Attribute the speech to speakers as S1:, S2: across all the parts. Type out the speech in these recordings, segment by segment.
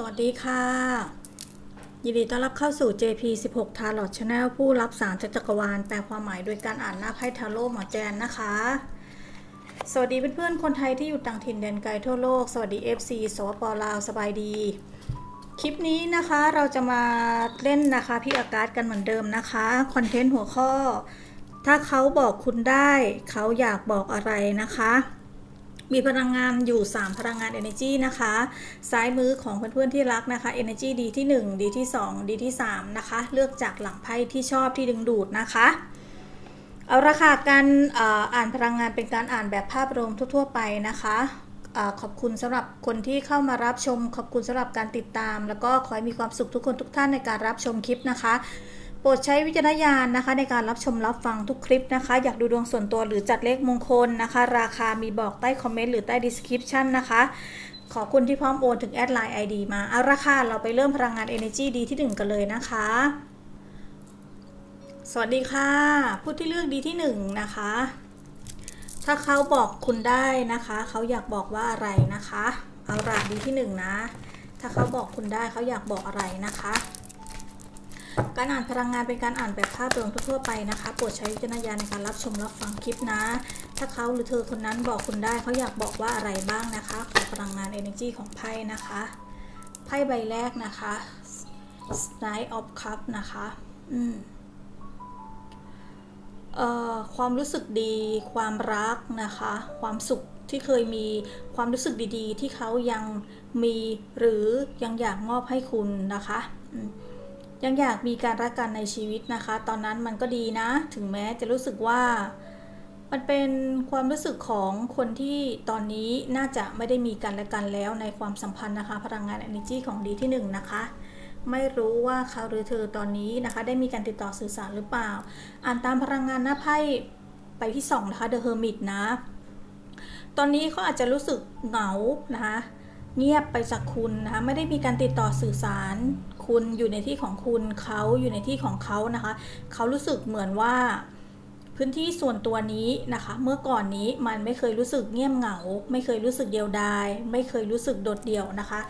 S1: สวัสดีค่ะ ยินดีต้อนรับเข้าสู่ JP 16 Tarot Channel ผู้รับสารจากจักรวาลแปลความหมายโดยการอ่านหน้าไพ่ทาโร่หมอแจนนะคะ สวัสดีเพื่อนๆคนไทยที่อยู่ต่างถิ่นแดนไกลทั่วโลก สวัสดี FC สวปลาวสบายดี คลิปนี้นะคะเราจะมาเล่นนะคะพี่อากาศกันเหมือนเดิมนะคะคอนเทนต์หัวข้อ ถ้าเขาบอกคุณได้ เขาอยากบอกอะไรนะคะ มีพลังงานอยู่ 3 พลังงาน Energy นะคะ ซ้ายมือของเพื่อนๆที่รักนะคะ Energy ดีที่ 1 ดีที่ 2 ดีที่ 3 นะคะ เลือกจากหลังไพ่ที่ชอบที่ดึงดูดนะคะเอาละค่ะการอ่ออ่านพลังงานเป็นการอ่านแบบภาพรวมทั่ว ๆ ไปนะคะขอบคุณสำหรับคนที่เข้ามารับชม ขอบคุณสำหรับการติดตาม แล้วก็ขอให้มีความสุขทุกคนทุกท่านในการรับชมคลิปนะคะ โปรดใช้วิจารณญาณนะคะ ในการรับชมรับฟังทุกคลิปนะคะ อยากดูดวงส่วนตัวหรือจัดเลขมงคลนะคะ ราคามีบอกใต้คอมเมนต์หรือใต้ description นะคะ ขอบคุณที่พร้อมโอนถึงแอดไลน์ ID มาเอาราคาเราไปเริ่มพลังงาน Energy ดีที่ 1 กันเลยนะคะ สวัสดีค่ะ ผู้ที่เลือกดีที่ 1 นะคะ ถ้าเขาบอกคุณได้นะคะ เขาอยากบอกว่าอะไรนะคะ เอาราดีที่ 1 นะ ถ้าเขาบอกคุณได้เขาอยากบอกอะไรนะคะ การอ่านพลังงานเป็นการอ่านแบบภาพรวมทั่ว ๆ ไปนะคะ โปรดใช้วิจารณญาณในการรับชมรับฟังคลิปนะ ถ้าเขาหรือเธอคนนั้นบอกคุณได้เขาอยากบอกว่าอะไรบ้างนะคะขอพลังงาน energy ของไพ่นะคะ ไพ่ใบแรกนะคะ Knight of Cup นะคะ อืมเอ่อความรู้สึกดี ความรักนะคะ ความสุขที่เคยมีความรู้สึกดีๆ ที่เขายังมีหรือยังอยากมอบให้คุณนะคะอืม ยังอยากมีการรักกันในชีวิตนะคะ ตอนนั้นมันก็ดีนะ ถึงแม้จะรู้สึกว่า มันเป็นความรู้สึกของคนที่ตอนนี้น่าจะไม่ได้มีกันและกันแล้วในความสัมพันธ์นะคะ พลังงาน energy ของดีที่หนึ่งนะคะ ไม่รู้ว่าเขาหรือเธอตอนนี้นะคะ ได้มีการติดต่อสื่อสารหรือเปล่า อ่านตามพลังงานหน้าไพ่ไปที่สองนะคะ The Hermit นะ ตอนนี้เขาอาจจะรู้สึกเหงานะคะ เงียบไปจากคุณนะคะ ไม่ได้มีการติดต่อสื่อสาร คุณอยู่ในที่ของคุณเขาอยู่ในที่ของเขานะคะเขารู้สึกเหมือนว่าพื้นที่ส่วนตัวนี้นะคะ เมื่อก่อนนี้มันไม่เคยรู้สึกเงียบเหงา ไม่เคยรู้สึกเดียวดาย ไม่เคยรู้สึกโดดเดี่ยวนะคะ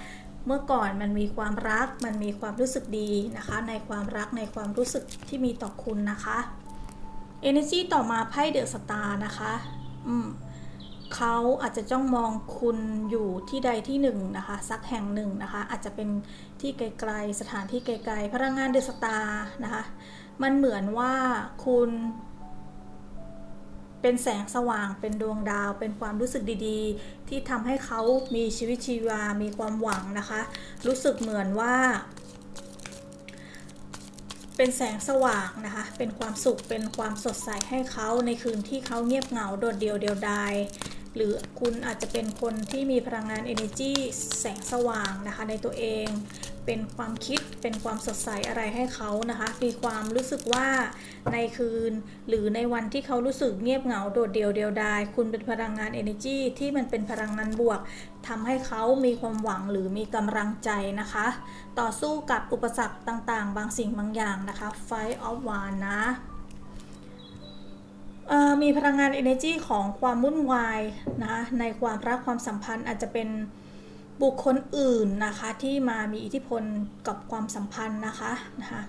S1: เมื่อก่อนมันมีความรัก มันมีความรู้สึกดีนะคะ ในความรักในความรู้สึกที่มีต่อคุณนะคะ Energy ต่อมาไพ่เดอะสตาร์นะคะ อืม เขาอาจจะจ้องมองคุณอยู่ที่ใดที่หนึ่งนะคะ สักแห่งหนึ่งนะคะ อาจจะเป็นที่ไกลๆ สถานที่ไกลๆ พลังงานเดอะสตาร์นะคะ มันเหมือนว่าคุณ เป็นแสงสว่างเป็นดวงดาว เป็นความรู้สึกดีๆ ที่ทำให้เขามีชีวิตชีวา มีความหวังนะคะ รู้สึกเหมือนว่า เป็นแสงสว่างนะคะ เป็นความสุข เป็นความสดใสให้เขาในคืนที่เขาเงียบเหงาโดดเดี่ยวเดียวดาย หรือคุณอาจจะเป็นคนที่มีพลังงาน energy แสงสว่างนะคะในตัวเอง เป็นความคิดเป็นความสดใสอะไรให้เขานะคะมีความรู้สึกว่าในคืน หรือในวันที่เขารู้สึกเงียบเหงาโดดเดี่ยวเดียวดายคุณเป็นพลังงาน energy ที่มันเป็นพลังงานบวกทำให้เขามีความหวังหรือมีกำลังใจนะคะ ต่อสู้กับอุปสรรคต่างๆ บางสิ่งบางอย่างนะคะ Fight of One นะ มีพลังงาน energy ของความวุ่นวายนะคะในความรักความสัมพันธ์อาจจะเป็นบุคคลอื่นนะคะที่มามีอิทธิพลกับความสัมพันธ์นะคะนะคะ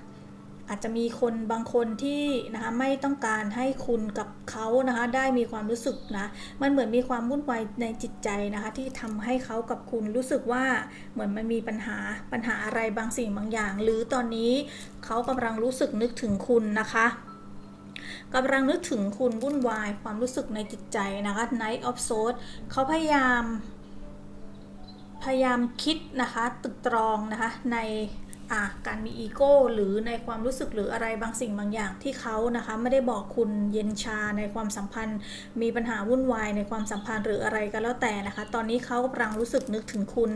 S1: อาจจะมีคนบางคนที่นะคะไม่ต้องการให้คุณกับเขานะคะได้มีความรู้สึกนะมันเหมือนมีความวุ่นวายในจิตใจนะคะที่ทำให้เขากับคุณรู้สึกว่าเหมือนมันมีปัญหาปัญหาอะไรบางสิ่งบางอย่าง หรือตอนนี้เขากำลังรู้สึกนึกถึงคุณนะคะ กำลังนึกถึงคุณวุ่นวายความรู้สึกในจิตใจนะคะ Night of Swords เขาพยายาม พยายามคิดนะคะตึกตรองนะคะในอะการมีอีโก้หรือในความรู้สึกหรืออะไรบางสิ่งบางอย่างที่เขานะคะไม่ได้บอกคุณเย็นชาในความสัมพันธ์ มีปัญหาวุ่นวายในความสัมพันธ์หรืออะไรก็แล้วแต่นะคะ ตอนนี้เขากำลังรู้สึกนึกถึงคุณ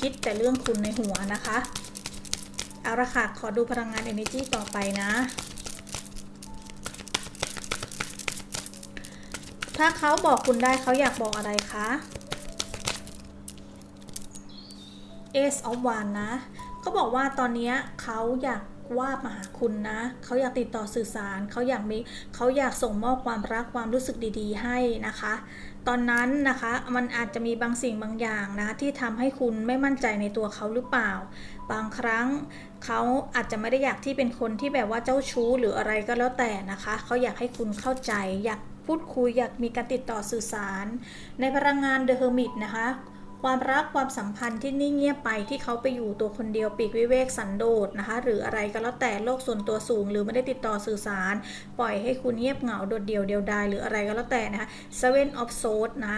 S1: คิดแต่เรื่องคุณในหัวนะคะเอาละค่ะขอดูพลังงาน energy ต่อไปนะ ถ้าเขาบอกคุณได้เขาอยากบอกอะไรคะ Ace of Wands นะเขาบอกว่าตอนนี้เขาอยากว่ามาหาคุณนะ เขาอยากติดต่อสื่อสาร เขาอยากมีเขาอยากส่งมอบความรักความรู้สึกดี ๆ ให้นะคะ ตอนนั้นนะคะมันอาจจะมีบางสิ่งบางอย่างนะที่ทำให้คุณไม่มั่นใจในตัวเขาหรือเปล่า บางครั้งเขาอาจจะไม่ได้อยากที่เป็นคนที่แบบว่าเจ้าชู้หรืออะไรก็แล้วแต่นะคะ เขาอยากให้คุณเข้าใจอยาก พูดคุยอยากมีการติดต่อสื่อสาร ในพลังงานเดอะเฮอร์มิตนะคะ ความรักความสัมพันธ์ที่นิ่งเงียบไปที่เขาไปอยู่ตัวคนเดียวปีกวิเวกสันโดษนะคะ หรืออะไรก็แล้วแต่โลกส่วนตัวสูง หรือไม่ได้ติดต่อสื่อสาร ปล่อยให้คุณเงียบเหงาโดดเดี่ยวเดียวดายหรืออะไรก็แล้วแต่นะคะ Seven of Swords นะ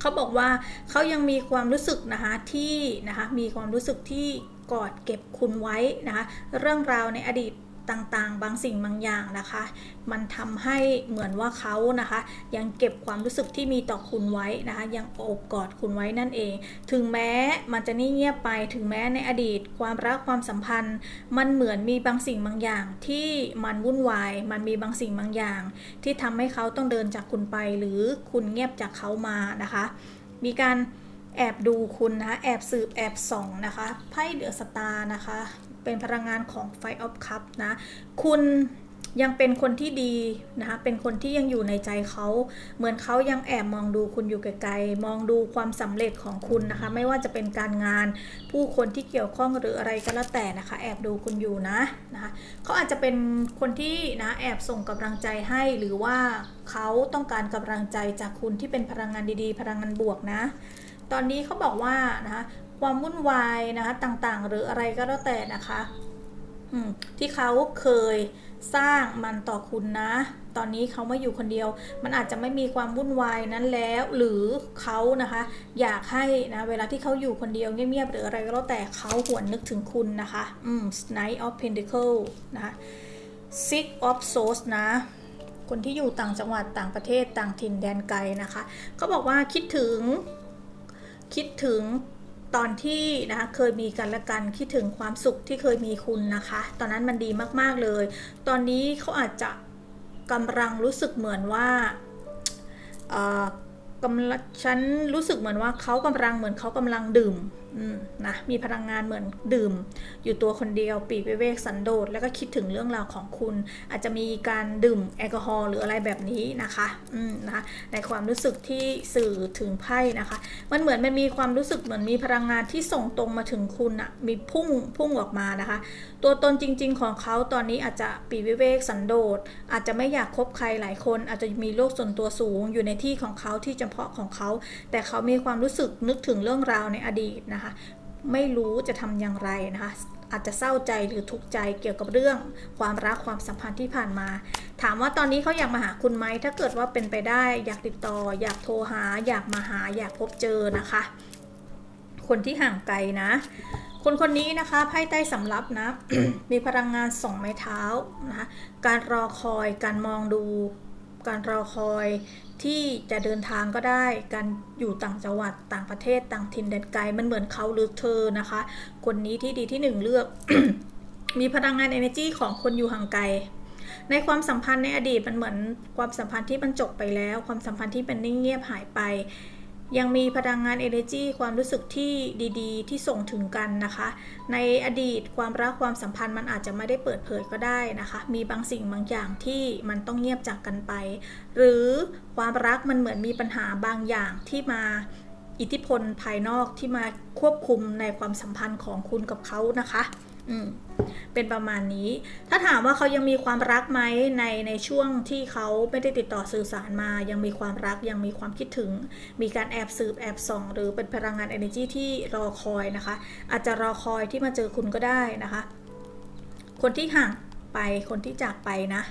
S1: เขาบอกว่าเขายังมีความรู้สึกนะคะที่นะคะมีความรู้สึกที่กอดเก็บคุณไว้นะคะเรื่องราวในอดีต ต่างๆ บางสิ่งบางอย่างนะคะ มันทำให้เหมือนว่าเขานะคะ ยังเก็บความรู้สึกที่มีต่อคุณไว้นะคะ ยังโอบกอดคุณไว้นั่นเอง ถึงแม้มันจะนิ่งเงียบไปถึงแม้ในอดีต ความรักความสัมพันธ์ มันเหมือนมีบางสิ่งบางอย่างที่มันวุ่นวาย มันมีบางสิ่งบางอย่าง ที่ทำให้เขาต้องเดินจากคุณไป หรือคุณเงียบจากเขามานะคะ มีการแอบดูคุณนะคะแอบสืบแอบส่องนะคะไพ่เดือสตานะคะ เป็นพลังงานของไฟออฟคัพนะ คุณยังเป็นคนที่ดีนะคะ เป็นคนที่ยังอยู่ในใจเขา เหมือนเขายังแอบมองดูคุณอยู่ไกลๆ มองดูความสำเร็จของคุณนะคะ ไม่ว่าจะเป็นการงาน ผู้คนที่เกี่ยวข้องหรืออะไรก็แล้วแต่นะคะ แอบดูคุณอยู่นะนะคะ เขาอาจจะเป็นคนที่นะแอบส่งกำลังใจให้ หรือว่าเขาต้องการกำลังใจจากคุณที่เป็นพลังงานดีๆ พลังงานบวกนะ ตอนนี้เขาบอกว่านะคะ ความวุ่นวายนะคะต่างๆ หรืออะไรก็แล้วแต่นะคะที่เขาเคยสร้างมันต่อคุณนะ ตอนนี้เขาม่อยู่คนเดียว มันอาจจะไม่มีความวุ่นวายนั้นแล้ว หรือเขานะคะ อยากให้นะเวลาที่เขาอยู่คนเดียวเงียบๆหรืออะไรก็แล้วแต่เขาหวนนึกถึงคุณนะคะอืม Knight of Pentacle นะคะ Six of Swords นะ คนที่อยู่ต่างจังหวัดต่างประเทศต่างถิ่นแดนไกลนะคะเขาบอกว่าคิดถึงคิดถึง ตอนที่นะคะเคยมีกันและกันคิดถึงความสุขที่เคยมีคุณนะคะ ตอนนั้นมันดีมากๆเลย ตอนนี้เขาอาจจะกำลังรู้สึกเหมือนว่ากำลังฉันรู้สึกเหมือนว่าเขากำลังเหมือนเขากำลังดื่ม นะมีพลังงานเหมือนดื่ม อยู่ตัวคนเดียวปีกเวกสันโดษแล้วก็คิดถึงเรื่องราวของคุณ อาจจะมีการดื่มแอลกอฮอล์หรืออะไรแบบนี้นะคะอืมนะในความรู้สึกที่สื่อถึงไพ่นะคะ มันเหมือนมันมีความรู้สึกเหมือนมีพลังงานที่ส่งตรงมาถึงคุณอะมีพุ่งพุ่งออกมานะคะ ตัวตนจริง ๆ ของเขาตอนนี้อาจจะปีวิเวกสันโดษอาจจะไม่อยากคบใครหลายคน อาจจะมีโลกส่วนตัวสูงอยู่ในที่ของเขาที่เฉพาะของเขา แต่เขามีความรู้สึกนึกถึงเรื่องราวในอดีตนะคะไม่รู้จะทำอย่างไรนะคะอาจจะเศร้าใจหรือทุกข์ใจเกี่ยวกับเรื่องความรักความสัมพันธ์ที่ผ่านมา ถามว่าตอนนี้เขาอยากมาหาคุณไหมถ้าเกิดว่าเป็นไปได้ อยากติดต่อ อยากโทรหา อยากมาหา อยากพบเจอนะคะ คนที่ห่างไกลนะ คนคนนี้นะคะไพ่ใต้สำรับนะ มีพลังงานส่งไม้เท้านะคะการรอคอยการมองดู การรอคอยที่จะเดินทางก็ได้ การอยู่ต่างจังหวัดต่างประเทศต่างถิ่นแดนไกลมันเหมือนเขาหรือเธอนะคะ คนนี้ที่ดีที่หนึ่งเลือก มีพลังงาน energy ของคนอยู่ห่างไกล ในความสัมพันธ์ในอดีตมันเหมือนความสัมพันธ์ที่มันจบไปแล้ว ความสัมพันธ์ที่เป็นนิ่งเงียบหายไป ยังมีพลังงาน energy ความรู้สึกที่ดีๆ ที่ส่งถึงกันนะคะ ในอดีตความรักความสัมพันธ์มันอาจจะไม่ได้เปิดเผยก็ได้นะคะ มีบางสิ่งบางอย่างที่มันต้องเงียบจากกันไป หรือความรักมันเหมือนมีปัญหาบางอย่างที่มาอิทธิพลภายนอกที่มาควบคุมในความสัมพันธ์ของคุณกับเขานะคะ อืมเป็นประมาณนี้ ถ้าถามว่าเขายังมีความรักไหมในในช่วงที่เขาไม่ได้ติดต่อสื่อสารมา ยังมีความรักยังมีความคิดถึง มีการแอบสืบแอบส่อง หรือเป็นพลังงาน energy ที่รอคอยนะคะ อาจจะรอคอยที่มาเจอคุณก็ได้นะคะ คนที่ห่างไปคนที่จากไปนะ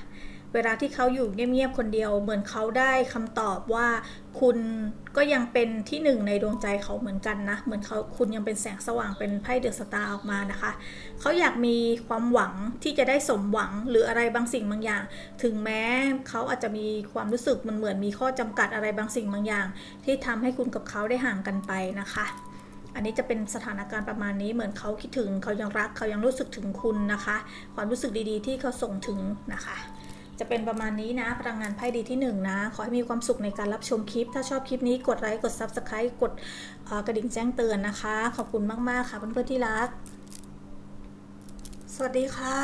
S1: เวลาที่เขาอยู่เงียบๆคนเดียว เหมือนเขาได้คำตอบว่าคุณก็ยังเป็นที่หนึ่งในดวงใจเขาเหมือนกันนะ เหมือนเขาคุณยังเป็นแสงสว่างเป็นไพ่เดอะสตาร์ออกมานะคะ เขาอยากมีความหวังที่จะได้สมหวังหรืออะไรบางสิ่งบางอย่าง ถึงแม้เขาอาจจะมีความรู้สึกมันเหมือนมีข้อจำกัดอะไรบางสิ่งบางอย่าง ที่ทำให้คุณกับเขาได้ห่างกันไปนะคะ อันนี้จะเป็นสถานการณ์ประมาณนี้เหมือนเขาคิดถึงเขายังรักเขายังรู้สึกถึงคุณนะคะ ความรู้สึกดีๆ ที่เขาส่งถึงนะคะ จะเป็นประมาณนี้นะพลังงานไพ่ดีที่1นนะ ขอให้มีความสุขในการรับชมคลิป ถ้าชอบคลิปนี้กดไลค์กด Subscribe กดกระดิ่งแจ้งเตือนนะคะ ขอบคุณมาก ๆ ค่ะเพื่อนๆที่รัก สวัสดีค่ะ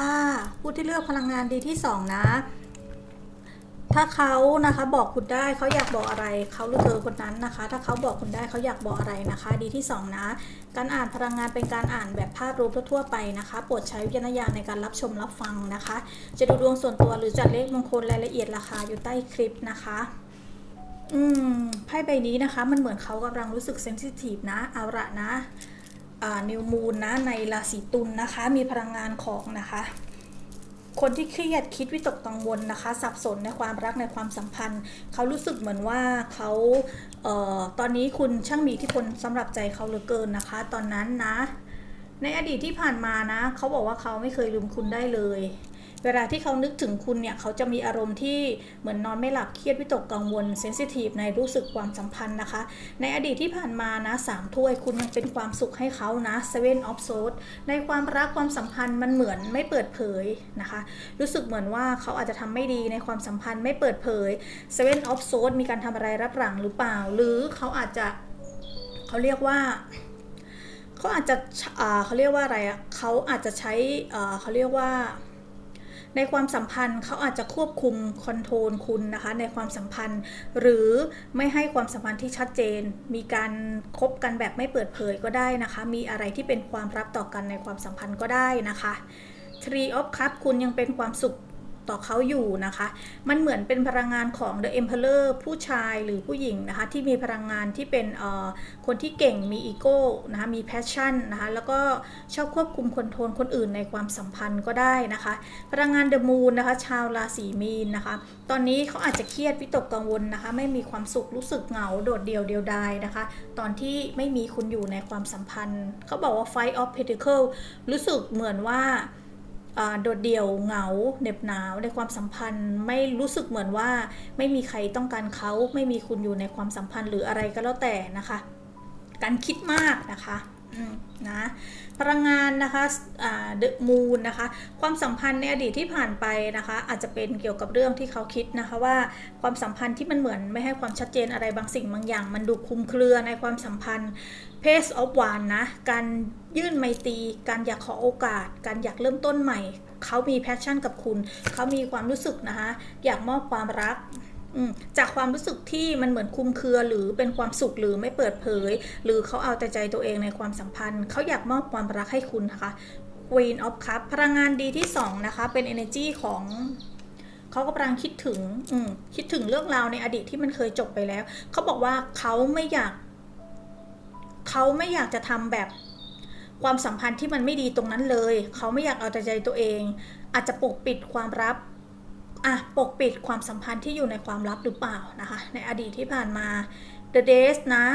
S1: ผู้ที่เลือกพลังงานดีที่สองนะ ถ้าเขานะคะบอกคุณได้เขาอยากบอกอะไรเขาหรือเธอคนนั้นนะคะ ถ้าเขาบอกคุณได้เขาอยากบอกอะไรนะคะ ดีที่สองนะ การอ่านพลังงานเป็นการอ่านแบบภาพรวมทั่วๆไปนะคะ โปรดใช้วิจารณญาณในการรับชมรับฟังนะคะ จะดูดวงส่วนตัวหรือจัดเลขมงคลรายละเอียดราคาอยู่ใต้คลิปนะคะ อืม ไพ่ใบนี้นะคะ มันเหมือนเขากำลังรู้สึกเซนซิทีฟนะ เอาละนะนิวมูนนะ ในราศีตุลนนะคะ มีพลังงานของนะคะ คนที่เครียดคิดวิตกกังวลนะคะ สับสนในความรักในความสัมพันธ์ เขารู้สึกเหมือนว่าเขาเออตอนนี้คุณช่างมีที่พลสำหรับใจเขาเหลือเกินนะคะ ตอนนั้นนะ ในอดีตที่ผ่านมานะ เขาบอกว่าเขาไม่เคยลืมคุณได้เลย เวลาที่เขานึกถึงคุณเนี่ยเขาจะมีอารมณ์ที่เหมือนนอนไม่หลับเครียดวิตกกังวลเซนซิทีฟในรู้สึกความสัมพันธ์นะคะ ในอดีตที่ผ่านมานะสามถ้วยคุณยังเป็นความสุขให้เขานะ Seven of Swords ในความรักความสัมพันธ์มันเหมือนไม่เปิดเผยนะคะ รู้สึกเหมือนว่าเขาอาจจะทำไม่ดีในความสัมพันธ์ไม่เปิดเผย Seven of Swords มีการทำอะไรรับหลังหรือเปล่า หรือเขาอาจจะเขาเรียกว่าเขาอาจจะเขาเรียกว่าอะไรอะเขาอาจจะใช้เขาเรียกว่า ในความสัมพันธ์เขาอาจจะควบคุมคอนโทรลคุณนะคะ ในความสัมพันธ์ หรือไม่ให้ความสัมพันธ์ที่ชัดเจน มีการคบกันแบบไม่เปิดเผยก็ได้นะคะ มีอะไรที่เป็นความรับต่อกันในความสัมพันธ์ก็ได้นะคะ Tree of Cup คุณยังเป็นความสุข ต่อเขาอยู่นะคะ มันเหมือนเป็นพลังงานของ The Emperor ผู้ชายหรือผู้หญิงนะคะ ที่มีพลังงานที่เป็นคนที่เก่งมีอีโก้นะคะมีแพชชั่นนะคะแล้วก็ชอบควบคุมคอนโทรลคนอื่นในความสัมพันธ์ก็ได้นะคะ พลังงาน The Moon นะคะ ชาวราศีมีนนะคะ ตอนนี้เขาอาจจะเครียดวิตกกังวลนะคะ ไม่มีความสุขรู้สึกเหงาโดดเดี่ยวเดียวดายนะคะ ตอนที่ไม่มีคุณอยู่ในความสัมพันธ์เขาบอกว่า Fight of Pentacle รู้สึกเหมือนว่า โดดเดี่ยวเหงาเหน็บหนาวในความสัมพันธ์ไม่รู้สึกเหมือนว่าไม่มีใครต้องการเขาไม่มีคุณอยู่ในความสัมพันธ์หรืออะไรก็แล้วแต่นะคะการคิดมากนะคะนะพลังงานนะคะเดอะมูนนะคะความสัมพันธ์ในอดีตที่ผ่านไปนะคะอาจจะเป็นเกี่ยวกับเรื่องที่เขาคิดนะคะว่าความสัมพันธ์ที่มันเหมือนไม่ให้ความชัดเจนอะไรบางสิ่งบางอย่าง มันดูคุมเครือในความสัมพันธ์เพสออฟวานนะการ ยื่นไมตรีการอยากขอโอกาส การอยากเริ่มต้นใหม่ เขามีแพชชั่นกับคุณ เขามีความรู้สึกนะคะ อยากมอบความรักจากความรู้สึกที่มันเหมือนคุมเครือหรือเป็นความสุขหรือไม่เปิดเผย หรือเขาเอาแต่ใจตัวเองในความสัมพันธ์ เขาอยากมอบความรักให้คุณนะคะ Queen of Cup พลังงานดีที่ 2 นะคะ เป็น energy ของเขากำลังคิดถึงคิดถึงเรื่องราวในอดีตที่มันเคยจบไปแล้ว เขาบอกว่าเขาไม่อยาก เขาไม่อยากจะทำแบบ ความสัมพันธ์ที่มันไม่ดีตรงนั้นเลย เขาไม่อยากเอาแต่ใจตัวเอง อาจจะปกปิดความลับอะปกปิดความสัมพันธ์ที่อยู่ในความลับหรือเปล่านะคะ ในอดีตที่ผ่านมา The Days นะ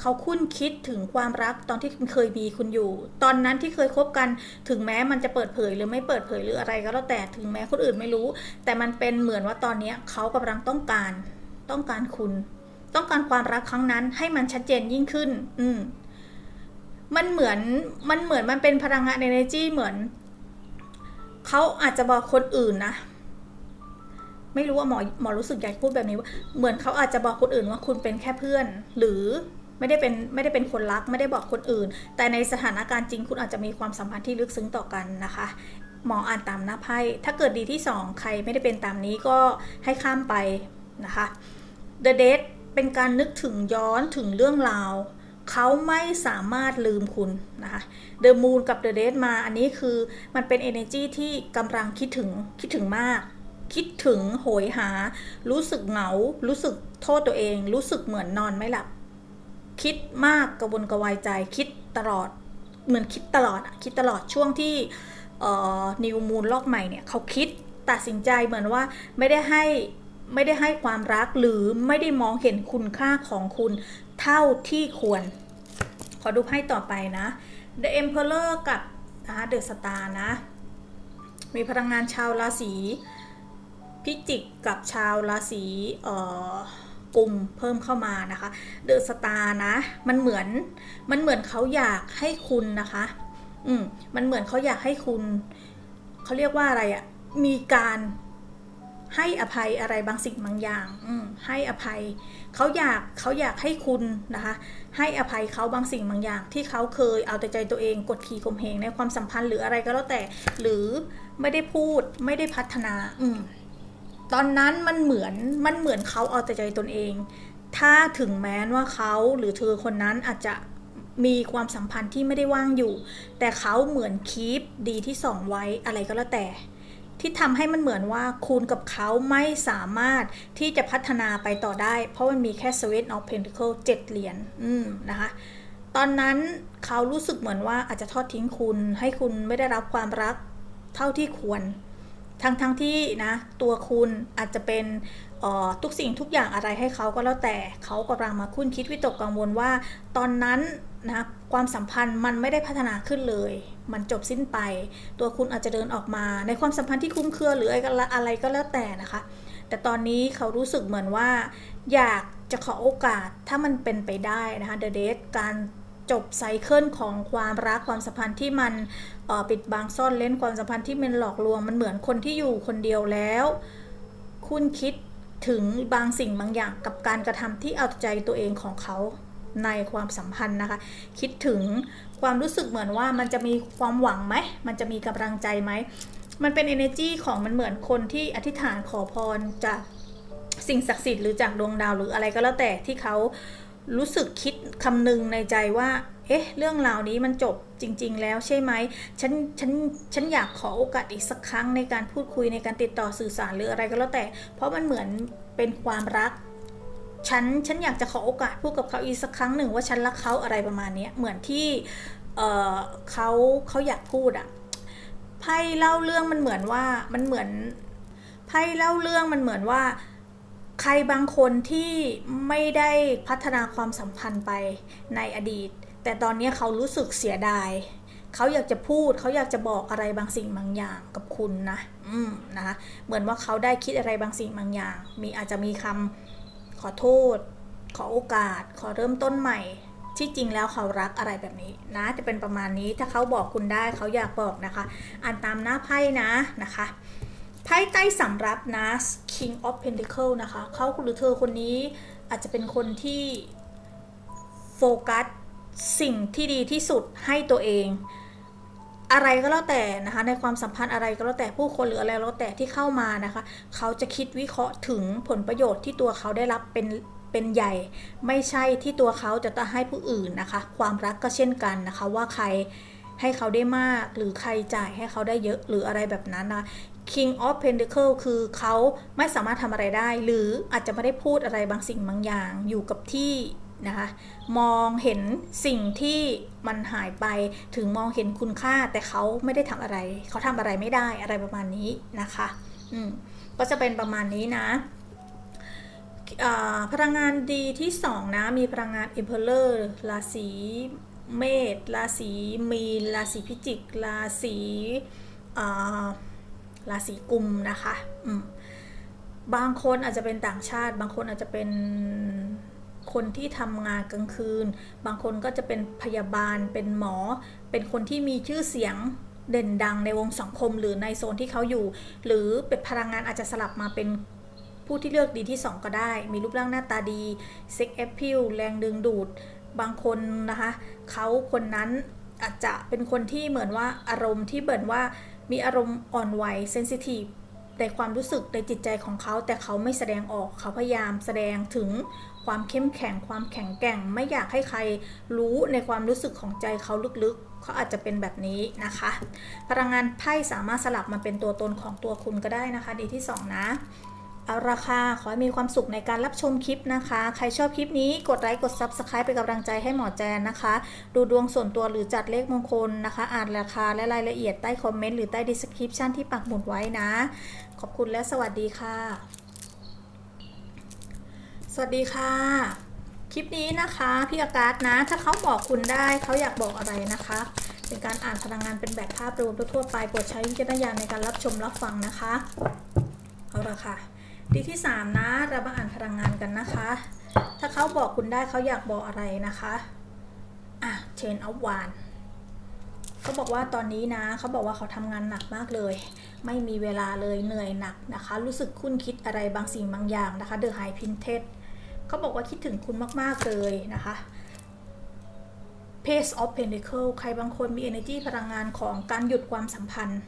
S1: เขาคุ้นคิดถึงความรักตอนที่เคยมีคุณอยู่ ตอนนั้นที่เคยคบกันถึงแม้มันจะเปิดเผยหรือไม่เปิดเผยหรืออะไรก็แล้วแต่ถึงแม้คนอื่นไม่รู้ แต่มันเป็นเหมือนว่าตอนนี้เขากำลังต้องการต้องการคุณ ต้องการความรักครั้งนั้นให้มันชัดเจนยิ่งขึ้น อืม มันเหมือนมันเหมือนมันเป็นพลังงาน energy เหมือนเขาอาจจะบอกคนอื่นนะไม่รู้ว่าหมอหมอรู้สึกอยากพูดแบบนี้ว่าเหมือนเขาอาจจะบอกคนอื่นว่าคุณเป็นแค่เพื่อน หรือไม่ได้เป็นไม่ได้เป็นคนรักไม่ได้บอกคนอื่น แต่ในสถานการณ์จริงคุณอาจจะมีความสัมพันธ์ที่ลึกซึ้งต่อกันนะคะหมออ่านตามหน้าไพ่ถ้าเกิดดีที่ 2 ใครไม่ได้เป็นตามนี้ก็ให้ข้ามไปนะคะ The Date เป็นการนึกถึงย้อนถึงเรื่องราว เขาไม่สามารถลืมคุณนะคะ The Moon กับ The Date มาอันนี้คือมันเป็น energy ที่กำลังคิดถึงคิดถึงมาก คิดถึงโหยหา รู้สึกเหงา รู้สึกโทษตัวเอง รู้สึกเหมือนนอนไม่หลับ คิดมากกระวนกระวายใจคิดตลอด เหมือนคิดตลอดคิดตลอดช่วงที่นิวมูลลอกใหม่เนี่ยเขาคิดตัดสินใจเหมือนว่าไม่ได้ให้ไม่ได้ให้ความรักหรือไม่ได้มองเห็นคุณค่าของคุณ เท่าที่ควร ขอดูไพ่ต่อไปนะ The Emperor กับนะเดอะสตาร์นะ มีพลังงานชาวราศีพิจิกกับชาวราศีกลุ่มเพิ่มเข้ามานะคะเดอะสตาร์นะ มันเหมือนมันเหมือนเขาอยากให้คุณนะคะ อืมมันเหมือนเขาอยากให้คุณ เขาเรียกว่าอะไรอะ่ะ มีการ ให้อภัยอะไรบางสิ่งบางอย่างอให้อภัยเขาอยากเขาอยากให้คุณนะคะ ให้อภัยเขาบางสิ่งบางอย่าง ที่เขาเคยเอาแต่ใจตัวเองกดขี่ข่มเหงในความสัมพันธ์หรืออะไรก็แล้วแต่ หรือไม่ได้พูดไม่ได้พัฒนา อืตอนนั้นมันเหมือนมันเหมือนเขาเอาแต่ใจตนเอง ถ้าถึงแม้ว่าเขาหรือเธอคนนั้นอาจจะมีความสัมพันธ์ที่ไม่ได้ว่างอยู่ แต่เขาเหมือนคีปดีที่ส่องไว้อะไรก็แล้วแต่ ที่ทำให้มันเหมือนว่าคุณกับเขาไม่สามารถที่จะพัฒนาไปต่อได้ เพราะมันมีแค่ Seven of Pentacles 7เหรียญนะคะตอนนั้นเขารู้สึกเหมือนว่าอาจจะทอดทิ้งคุณ ให้คุณไม่ได้รับความรักเท่าที่ควร ทั้งทั้งที่นะ ตัวคุณอาจจะเป็นทุกสิ่งทุกอย่างอะไรให้เขาก็แล้วแต่เขากำลังมาคุ้นคิดวิตกกังวลว่า ตอนนั้น นะความสัมพันธ์มันไม่ได้พัฒนาขึ้นเลย มันจบสิ้นไป ตัวคุณอาจจะเดินออกมา ในความสัมพันธ์ที่คุ้มเครือหรืออะไรก็แล้วแต่นะคะ แต่ตอนนี้เขารู้สึกเหมือนว่า อยากจะขอโอกาสถ้ามันเป็นไปได้นะคะเดอะเดทการจบไซเคิลของความรักความสัมพันธ์ที่มันปิดบังซ่อนเล้นความสัมพันธ์ที่มันหลอกลวงมันเหมือนคนที่อยู่คนเดียวแล้ว คุณคิดถึงบางสิ่งบางอย่างกับการกระทำที่เอาใจตัวเองของเขา ในความสัมพันธ์นะคะ คิดถึงความรู้สึกเหมือนว่ามันจะมีความหวังไหม มันจะมีกำลังใจไหม มันเป็น energy ของมันเหมือนคนที่อธิษฐานขอพรจากสิ่งศักดิ์สิทธิ์หรือจากดวงดาวหรืออะไรก็แล้วแต่ที่เขารู้สึกคิดคำนึงในใจว่า เอ๊ะ เรื่องราวนี้มันจบจริง ๆ แล้วใช่ไหม ฉัน ฉัน ฉันอยากขอโอกาสอีกสักครั้งในการพูดคุยในการติดต่อสื่อสารหรืออะไรก็แล้วแต่ เพราะมันเหมือนเป็นความรัก ฉันฉันอยากจะขอโอกาสพูดกับเขาอีกสักครั้งหนึ่งว่าฉันรักเขาอะไรประมาณนี้เหมือนที่เเขาเขาอยากพูดอะไพ่เล่าเรื่องมันเหมือนว่ามันเหมือนไพ่เล่าเรื่องมันเหมือนว่า ใครบางคนที่ไม่ได้พัฒนาความสัมพันธ์ไปในอดีต แต่ตอนนี้เขารู้สึกเสียดายเขาอยากจะพูดเขาอยากจะบอกอะไรบางสิ่งบางอย่างกับคุณนะ อืมนะคะเหมือนว่าเขาได้คิดอะไรบางสิ่งบางอย่าง มีอาจจะมีคำข อโทษ ขอโอกาส ขอเริ่มต้นใหม่ ที่จริงแล้วเขารักอะไรแบบนี้นะ จะเป็นประมาณนี้ถ้าเขาบอกคุณได้เขาอยากบอกนะคะ อ่านตามหน้าไพ่นะนะคะไพ่ใต้สำรับนะ King of Pentacle นะคะ เขาหรือเธอคนนี้อาจจะเป็นคนที่โฟกัสสิ่งที่ดีที่สุดให้ตัวเอง อะไรก็แล้วแต่นะคะ ในความสัมพันธ์อะไรก็แล้วแต่ผู้คนหรืออะไรก็แล้วแต่ที่เข้ามานะคะ เขาจะคิดวิเคราะห์ถึงผลประโยชน์ที่ตัวเขาได้รับเป็นเป็นใหญ่ ไม่ใช่ที่ตัวเขาจะต้องให้ผู้อื่นนะคะ ความรักก็เช่นกันนะคะว่าใครให้เขาได้มากหรือใครจ่ายให้เขาได้เยอะหรืออะไรแบบนั้นนะ King of Pentacle คือเขาไม่สามารถทำอะไรได้ หรืออาจจะไม่ได้พูดอะไรบางสิ่งบางอย่างอยู่กับที่ นะคะมองเห็นสิ่งที่มันหายไปถึงมองเห็นคุณค่าแต่เขาไม่ได้ทำอะไร เขาทำอะไรไม่ได้อะไรประมาณนี้นะคะอืมก็จะเป็นประมาณนี้นะพลังงานดีที่ 2 นะ มีพลังงาน Emperor ราศีเมษราศีมีนราศีพิจิกราศีราศีกุมนะคะ บางคนอาจจะเป็นต่างชาติ บางคนอาจจะเป็น คนที่ทำงานกลางคืน บางคนก็จะเป็นพยาบาลเป็นหมอ เป็นคนที่มีชื่อเสียงเด่นดังในวงสังคมหรือในโซนที่เขาอยู่ หรือเป็นพลังงานอาจจะสลับมาเป็นผู้ที่เลือกดีที่ 2 ก็ได้ มีรูปร่างหน้าตาดีเซ็กแอพพิลแรงดึงดูด บางคนนะคะเขาคนนั้นอาจจะเป็นคนที่เหมือนว่าอารมณ์ที่เบิดนว่ามีอารมณ์อ่อนไหวเซนซิทีฟ ในความรู้สึกในจิตใจของเขา แต่เขาไม่แสดงออกเขาพยายามแสดงถึงความเข้มแข็งความแข็งแกร่ง ไม่อยากให้ใครรู้ในความรู้สึกของใจเขาลึกๆ เขาอาจจะเป็นแบบนี้นะคะ พลังงานไพ่สามารถสลับมาเป็นตัวตนของตัวคุณก็ได้นะคะ ดีที่ 2 นะเอาราคาขอให้มีความสุขในการรับชมคลิปนะคะ ใครชอบคลิปนี้กดไลค์กด Subscribe เป็นกำลังใจให้หมอแจนนะคะ ดูดวงส่วนตัวหรือจัดเลขมงคลนะคะ อ่านราคาและรายละเอียดใต้คอมเมนต์หรือใต้ดีสคริปชันที่ปักหมุดไว้นะ ขอบคุณและสวัสดีค่ะ สวัสดีค่ะ คลิปนี้นะคะพี่อากาศนะ ถ้าเขาบอกคุณได้เขาอยากบอกอะไรนะคะ เป็นการอ่านพลังงานเป็นแบบภาพรวมทั่วไปโปรดใช้วิจารณญาณในการรับชมรับฟังนะคะเอาละค่ะดีที่ 3 นะเรามาอ่านพลังงานกันนะคะ ถ้าเขาบอกคุณได้เขาอยากบอกอะไรนะคะอะ chain of one เขาบอกว่าตอนนี้นะเขาบอกว่าเขาทำงานหนักมากเลย ไม่มีเวลาเลยเหนื่อยหนักนะคะ รู้สึกคุ้นคิดอะไรบางสิ่งบางอย่างนะคะเดอะไฮพินเทสเขาบอกว่าคิดถึงคุณมากๆเลยนะคะ Page of Pentacle ใครบางคนมี energy พลังงานของการหยุดความสัมพันธ์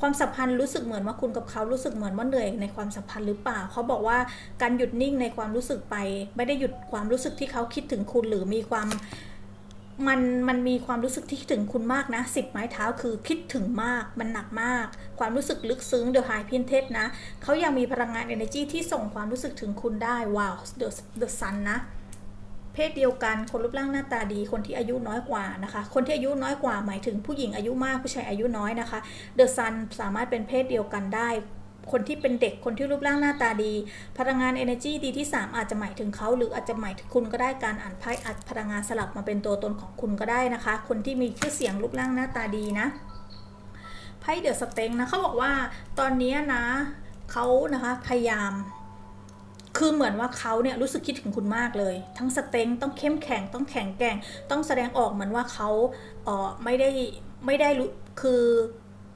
S1: ความสัมพันธ์รู้สึกเหมือนว่าคุณกับเขารู้สึกเหมือนว่าเหนื่อยในความสัมพันธ์หรือเปล่า เขาบอกว่าการหยุดนิ่งในความรู้สึกไป ไม่ได้หยุดความรู้สึกที่เขาคิดถึงคุณหรือมีความ มันมันมีความรู้สึกที่คิดถึงคุณมากนะสิบไม้เท้าคือคิดถึงมากมันหนักมาก ความรู้สึกลึกซึ้งเดอะไฮพินเทสนะเขายังมีพลังงาน energy ที่ส่งความรู้สึกถึงคุณได้ว้าวเดอะเดอะซันนะเพศเดียวกันคนรูปร่างหน้าตาดีคนที่อายุน้อยกว่านะคะ คนที่อายุน้อยกว่าหมายถึงผู้หญิงอายุมากผู้ชายอายุน้อยนะคะเดอะซันสามารถเป็นเพศเดียวกันได้ คนที่เป็นเด็กคนที่รูปร่างหน้าตาดี พลังงาน energy ดีที่ 3 อาจจะหมายถึงเขาหรืออาจจะหมายถึงคุณก็ได้การอ่านไพ่อาจพลังงานสลับมาเป็นตัวตนของคุณก็ได้นะคะ คนที่มีชื่อเสียงรูปร่างหน้าตาดีนะไพ่เดอะสเต็งนะเขาบอกว่าตอนนี้นะเขานะคะพยายามคือเหมือนว่าเขาเนี่ยรู้สึกคิดถึงคุณมากเลย ทั้งสเต็งต้องเข้มแข็งต้องแข็งแกร่ง ต้องแสดงออกเหมือนว่าเขาเออไม่ได้ไม่ได้รู้คือ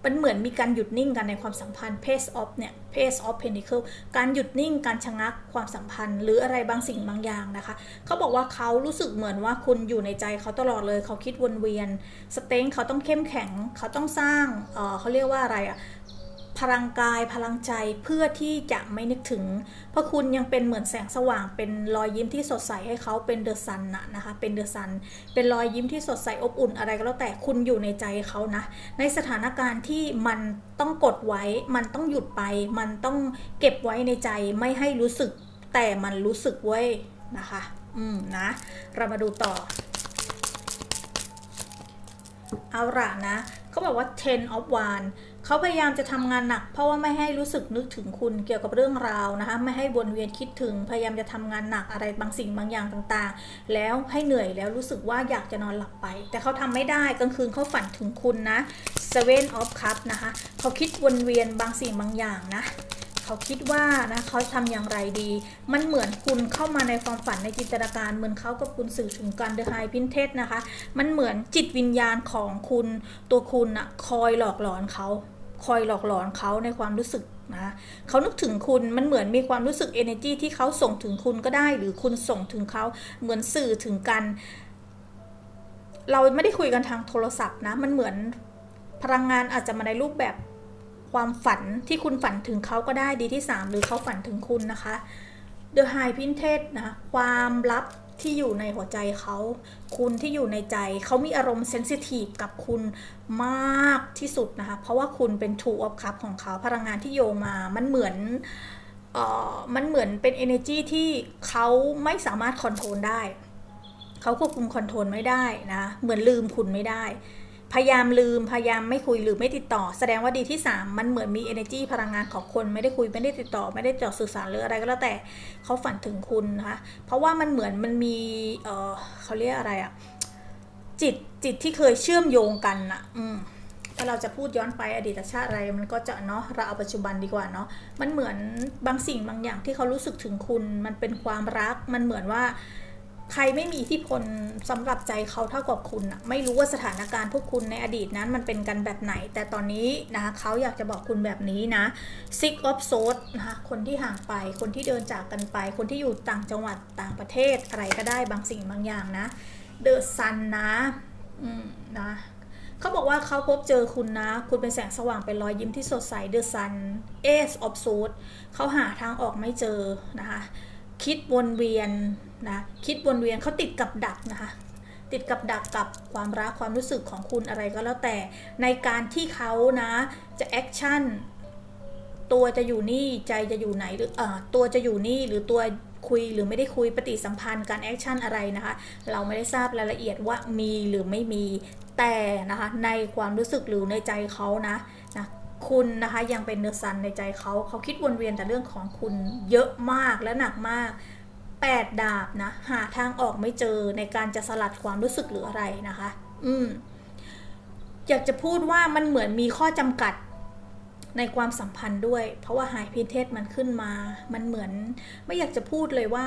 S1: มันเหมือนมีการหยุดนิ่งกันในความสัมพันธ์ pace of เนี่ย pace of pentacle การหยุดนิ่งการชะงักความสัมพันธ์ หรืออะไรบางสิ่งบางอย่างนะคะ เขาบอกว่าเขารู้สึกเหมือนว่าคุณอยู่ในใจเขาตลอดเลยเขาคิดวนเวียนสเต็งเขาต้องเข้มแข็งเขาต้องสร้างเเขาเรียกว่าอะไรอะ พลังกายพลังใจเพื่อที่จะไม่นึกถึง เพราะคุณยังเป็นเหมือนแสงสว่าง เป็นรอยยิ้มที่สดใสให้เขาเป็นเดอะซันนะนะคะเป็นเดอะซันเป็นรอยยิ้มที่สดใสอบอุ่นอะไรก็แล้วแต่คุณอยู่ในใจเขานะ ในสถานการณ์ที่มันต้องกดไว้ มันต้องหยุดไป มันต้องเก็บไว้ในใจไม่ให้รู้สึก แต่มันรู้สึกเว้ยนะคะ อืมนะ เรามาดูต่อ เอาละนะเขาบอกว่า ten of one เขาพยายามจะทำงานหนัก เพราะว่าไม่ให้รู้สึกนึกถึงคุณเกี่ยวกับเรื่องราวนะคะ ไม่ให้วนเวียนคิดถึง พยายามจะทำงานหนักอะไรบางสิ่งบางอย่างต่างๆ แล้วให้เหนื่อยแล้วรู้สึกว่าอยากจะนอนหลับไป แต่เขาทำไม่ได้กลางคืนเขาฝันถึงคุณนะ seven of cup นะคะเขาคิดวนเวียนบางสิ่งบางอย่างนะเขาคิดว่านะเขาทำอย่างไรดี มันเหมือนคุณเข้ามาในความฝันในจินตนาการเหมือนเขากับคุณสื่อถึงกันเดอะไฮพินเทสนะคะ มันเหมือนจิตวิญญาณของคุณตัวคุณอะคอยหลอกหลอนเขา คอยหลอกหลอนเขาในความรู้สึกนะเขานึกถึงคุณมันเหมือนมีความรู้สึก energy ที่เขาส่งถึงคุณก็ได้ หรือคุณส่งถึงเขาเหมือนสื่อถึงกัน เราไม่ได้คุยกันทางโทรศัพท์นะ มันเหมือนพลังงานอาจจะมาในรูปแบบความฝันที่คุณฝันถึงเขาก็ได้ดีที่ 3 หรือเขาฝันถึงคุณนะคะ The High p i n t e d นะ ความลับ ที่อยู่ในหัวใจเขา คุณที่อยู่ในใจ เขามีอารมณ์เซนซิทีฟกับคุณมากที่สุดนะคะ เพราะว่าคุณเป็น Two of Cup ของเขาพลังงานที่โยมามันเหมือนเออมันเหมือนเป็น energy ที่เขาไม่สามารถคอนโทรลได้ เขาควบคุมคอนโทรลไม่ได้นะ เหมือนลืมคุณไม่ได้ พยายามลืมพยายามไม่คุยหรือไม่ติดต่อ แสดงว่าดีที่ 3 มันเหมือนมี energy พลังงานของคนไม่ได้คุยไม่ได้ติดต่อ ไม่ได้จอดสื่อสารหรืออะไรก็แล้วแต่เขาฝันถึงคุณนะคะเพราะว่ามันเหมือนมันมีเออเขาเรียกอะไรอะจิตจิตที่เคยเชื่อมโยงกันอะอืมถ้าเราจะพูดย้อนไปอดีตชาติอะไรมันก็จะเนาะเราเอาปัจจุบันดีกว่าเนาะมันเหมือนบางสิ่งบางอย่างที่เขารู้สึกถึงคุณ มันเป็นความรักมันเหมือนว่า ใครไม่มีอิทธิพลสำหรับใจเขาเท่ากับคุณอะไม่รู้ว่าสถานการณ์พวกคุณในอดีตนั้นมันเป็นกันแบบไหน แต่ตอนนี้นะคะเขาอยากจะบอกคุณแบบนี้นะ sick of s o u นะคะคนที่ห่างไป คนที่เดินจากกันไป คนที่อยู่ต่างจังหวัดต่างประเทศอะไรก็ได้บางสิ่งบางอย่างนะ the sun นะอืมนะเขาบอกว่าเขาพบเจอคุณนะ คุณเป็นแสงสว่างเป็นรอยยิ้มที่สดใส the sun ace of swords เขาหาทางออกไม่เจอนะคะ คิดวนเวียนนะคิดวนเวียนเขาติดกับดักนะคะติดกับดักกับความรักความรู้สึกของคุณอะไรก็แล้วแต่ ในการที่เขานะจะแอคชั่นตัวจะอยู่นี่ใจจะอยู่ไหนหรือเออตัวจะอยู่นี่หรือตัวคุยหรือไม่ได้คุยปฏิสัมพันธ์การแอคชั่นอะไรนะคะ เราไม่ได้ทราบรายละเอียดว่ามีหรือไม่มีแต่นะคะในความรู้สึกหรือในใจเขานะนะ คุณนะคะยังเป็นเนื้อสันในใจเขาเขาคิดวนเวียนแต่เรื่องของคุณเยอะมากและหนักมาก 8 ดาบนะหาทางออกไม่เจอในการจะสลัดความรู้สึกหรืออะไรนะคะ อืมอยากจะพูดว่ามันเหมือนมีข้อจำกัดในความสัมพันธ์ด้วย เพราะว่าหายพิเทศมันขึ้นมา มันเหมือนไม่อยากจะพูดเลยว่า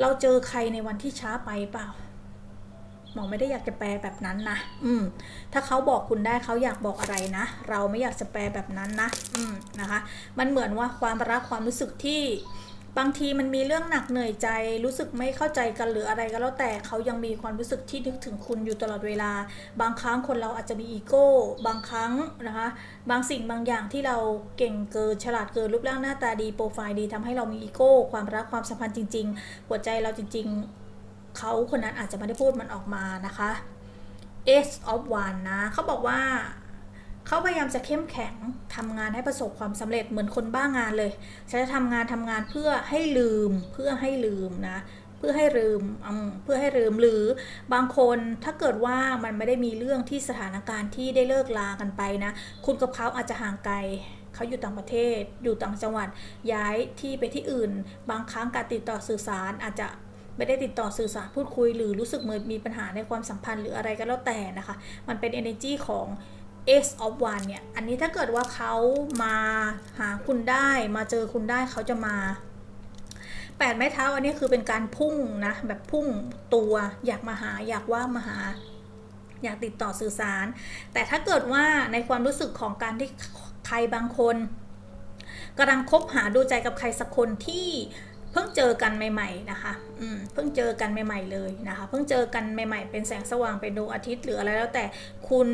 S1: เราเจอใครในวันที่ช้าไปเปล่า หมอไม่ได้อยากจะแปลแบบนั้นนะ อืม ถ้าเขาบอกคุณได้เขาอยากบอกอะไรนะ เราไม่อยากจะแปลแบบนั้นนะ อืม นะคะ มันเหมือนว่าความรักความรู้สึกที่บางทีมันมีเรื่องหนักเหนื่อยใจ รู้สึกไม่เข้าใจกันหรืออะไรก็แล้วแต่เขายังมีความรู้สึกที่นึกถึงคุณอยู่ตลอดเวลา บางครั้งคนเราอาจจะมีอีโก้ บางครั้งนะคะ บางสิ่งบางอย่างที่เราเก่งเกินฉลาดเกินรูปร่างหน้าตาดีโปรไฟล์ดีทำให้เรามีอีโก้ ความรักความสัมพันธ์จริง ๆ หัวใจเราจริง ๆ เขาคนนั้นอาจจะไม่ได้พูดมันออกมานะคะ Ace of One นะเขาบอกว่าเขาพยายามจะเข้มแข็งทำงานให้ประสบความสำเร็จเหมือนคนบ้างานเลยฉันจะทำงานทำงานเพื่อให้ลืมเพื่อให้ลืมนะเพื่อให้ลืมเพื่อให้ลืมหรือบางคนถ้าเกิดว่ามันไม่ได้มีเรื่องที่สถานการณ์ที่ได้เลิกลากันไปนะ คุณกับเขาอาจจะห่างไกลเขาอยู่ต่างประเทศ อยู่ต่างจังหวัดย้ายที่ไปที่อื่น บางครั้งการติดต่อสื่อสารอาจจะ ไม่ได้ติดต่อสื่อสารพูดคุย หรือรู้สึกเหมือนมีปัญหาในความสัมพันธ์หรืออะไรก็แล้วแต่นะคะ มันเป็น energy ของ Ace of One เนี่ย อันนี้ถ้าเกิดว่าเขามาหาคุณได้มาเจอคุณได้เขาจะมาแปดไม้เท้าอันนี้คือเป็นการพุ่งนะแบบพุ่งตัวอยากมาหาอยากว่ามาหาอยากติดต่อสื่อสาร แต่ถ้าเกิดว่าในความรู้สึกของการที่ใครบางคนกำลังคบหาดูใจกับใครสักคนที่ เพิ่งเจอกันใหม่ ๆนะคะ อืม เพิ่งเจอกันใหม่ ๆ เลยนะคะ เพิ่งเจอกันใหม่ ๆ เป็นแสงสว่างเป็นดวงอาทิตย์หรืออะไรแล้วแต่คุณ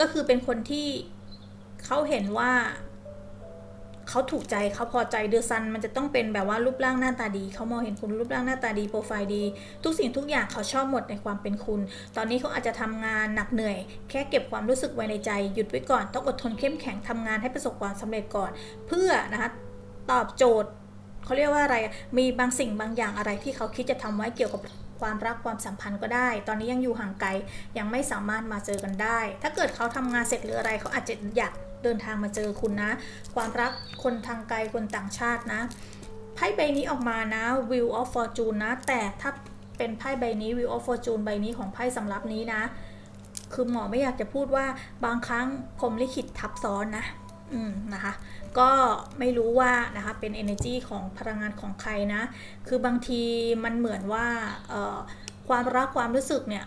S1: ก็คือเป็นคนที่เขาเห็นว่าเขาถูกใจเขาพอใจเดอซันมันจะต้องเป็นแบบว่ารูปร่างหน้าตาดีเขามองเห็นคุณรูปร่างหน้าตาดีโปรไฟล์ดี ทุกสิ่งทุกอย่างเขาชอบหมดในความเป็นคุณ ตอนนี้เขาอาจจะทำงานหนักเหนื่อย แค่เก็บความรู้สึกไว้ในใจหยุดไว้ก่อน ต้องอดทนเข้มแข็งทำงานให้ประสบความสำเร็จก่อน เพื่อนะคะตอบโจทย์ เขาเรียกว่าอะไรมีบางสิ่งบางอย่างอะไรที่เขาคิดจะทำไว้เกี่ยวกับความรักความสัมพันธ์ก็ได้ ตอนนี้ยังอยู่ห่างไกลยังไม่สามารถมาเจอกันได้ ถ้าเกิดเขาทำงานเสร็จหรืออะไรเขาอาจจะอยากเดินทางมาเจอคุณนะ ความรักคนทางไกลคนต่างชาตินะไพ่ใบนี้ออกมานะ Wheel of Fortune นะ แต่ถ้าเป็นไพ่ใบนี้ Wheel of Fortune ใบนี้ของไพ่สำรับนี้นะ คือหมอไม่อยากจะพูดว่าบางครั้งพรมลิขิตทับซ้อนนะ อืมนะคะ ก็ไม่รู้ว่านะคะเป็น energy ของพลังงานของใครนะ คือบางทีมันเหมือนว่าความรักความรู้สึกเนี่ย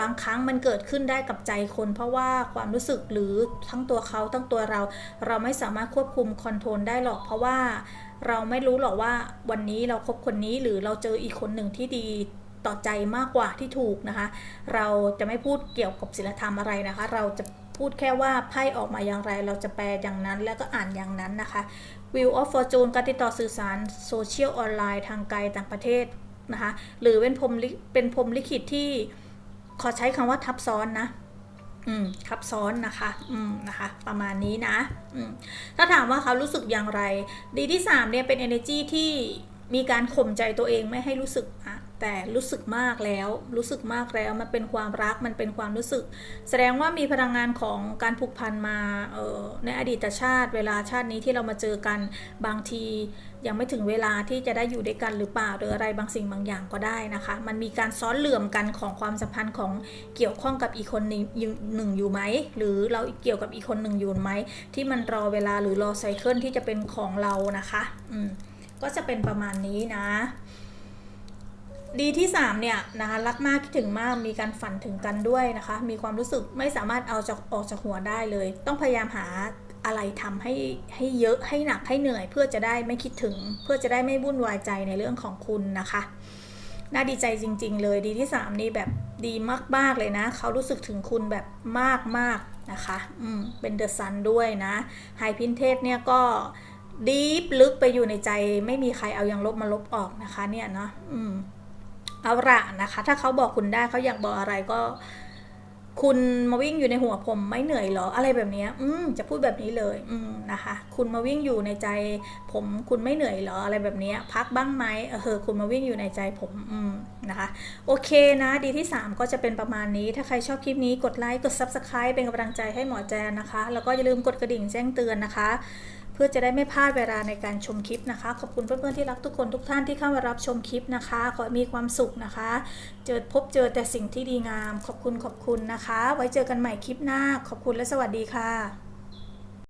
S1: บางครั้งมันเกิดขึ้นได้กับใจคน เพราะว่าความรู้สึกหรือทั้งตัวเขาทั้งตัวเรา เราไม่สามารถควบคุมคอนโทรลได้หรอก เพราะว่าเราไม่รู้หรอกว่าวันนี้เราครบคนนี้หรือเราเจออีกคนหนึ่งที่ดีต่อใจมากกว่าที่ถูกนะคะ เราจะไม่พูดเกี่ยวกับศีลธรรมอะไรนะคะ เราจะ พูดแค่ว่าไพ่ออกมาอย่างไร เราจะแปลอย่างนั้นแล้วก็อ่านอย่างนั้นนะคะ Wheel of Fortune การติดต่อสื่อสารโซเชียลออนไลน์ทางไกลต่างประเทศนะคะ หรือเป็นพรมเป็นพรมลิขิตที่ขอใช้คำว่าทับซ้อนนะอืมทับซ้อนนะคะ อืมนะคะ ประมาณนี้นะ อืมถ้าถามว่าเขารู้สึกอย่างไร ดีที่3เนี่ยเป็น energy ที่มีการข่มใจตัวเองไม่ให้รู้สึก แต่รู้สึกมากแล้ว รู้สึกมากแล้วมันเป็นความรักมันเป็นความรู้สึก แสดงว่ามีพลังงานของการผูกพันมาในอดีตชาติ เวลาชาตินี้ที่เรามาเจอกันบางที ยังไม่ถึงเวลาที่จะได้อยู่ด้วยกันหรือเปล่าหรืออะไรบางสิ่งบางอย่างก็ได้นะคะ มันมีการซ้อนเหลื่อมกันของความสัมพันธ์ของเกี่ยวข้องกับอีกคนหนึ่งอยู่ไหมหรือเราเกี่ยวกับอีกคนหนึ่งอยู่ไหมที่มันรอเวลาหรือรอไซเคิลที่จะเป็นของเรานะคะอืมก็จะเป็นประมาณนี้นะ ดีที่ 3 เนี่ยนะคะรักมากคิดถึงมากมีการฝันถึงกันด้วยนะคะ มีความรู้สึกไม่สามารถเอาจากออกจากหัวได้เลย ต้องพยายามหาอะไรทำให้ให้เยอะให้หนักให้เหนื่อย เพื่อจะได้ไม่คิดถึง เพื่อจะได้ไม่วุ่นวายใจในเรื่องของคุณนะคะ น่าดีใจจริง ๆ เลยดีที่ 3 นี่แบบดีมากๆเลยนะเขารู้สึกถึงคุณแบบมากๆนะคะอืมเป็นเดอะซันด้วยนะไฮพินเทสเนี่ยก็ดีฟลึกไปอยู่ในใจ ไม่มีใครเอายังลบมาลบออกนะคะเนี่ยเนาะอืม เอาละนะคะ ถ้าเขาบอกคุณได้เขาอยากบอกอะไรก็ คุณมาวิ่งอยู่ในหัวผมไม่เหนื่อยหรออะไรแบบนี้อืมจะพูดแบบนี้เลย อืมนะคะ คุณมาวิ่งอยู่ในใจ ผมคุณไม่เหนื่อยหรออะไรแบบนี้พักบ้างไหมเออคุณมาวิ่งอยู่ในใจผม อืมนะคะ โอเคนะ ดีที่ 3 ก็จะเป็นประมาณนี้ ถ้าใครชอบคลิปนี้กดไลค์กด Subscribe เป็นกำลังใจให้หมอแจนนะคะ แล้วก็อย่าลืมกดกระดิ่งแจ้งเตือนนะคะ เพื่อจะได้ไม่พลาดเวลาในการชมคลิปนะคะ ขอบคุณเพื่อนๆที่รักทุกคนทุกท่านที่เข้ามารับชมคลิปนะคะ ขอมีความสุขนะคะ เจอพบเจอแต่สิ่งที่ดีงาม ขอบคุณขอบคุณนะคะ ไว้เจอกันใหม่คลิปหน้า ขอบคุณและสวัสดีค่ะ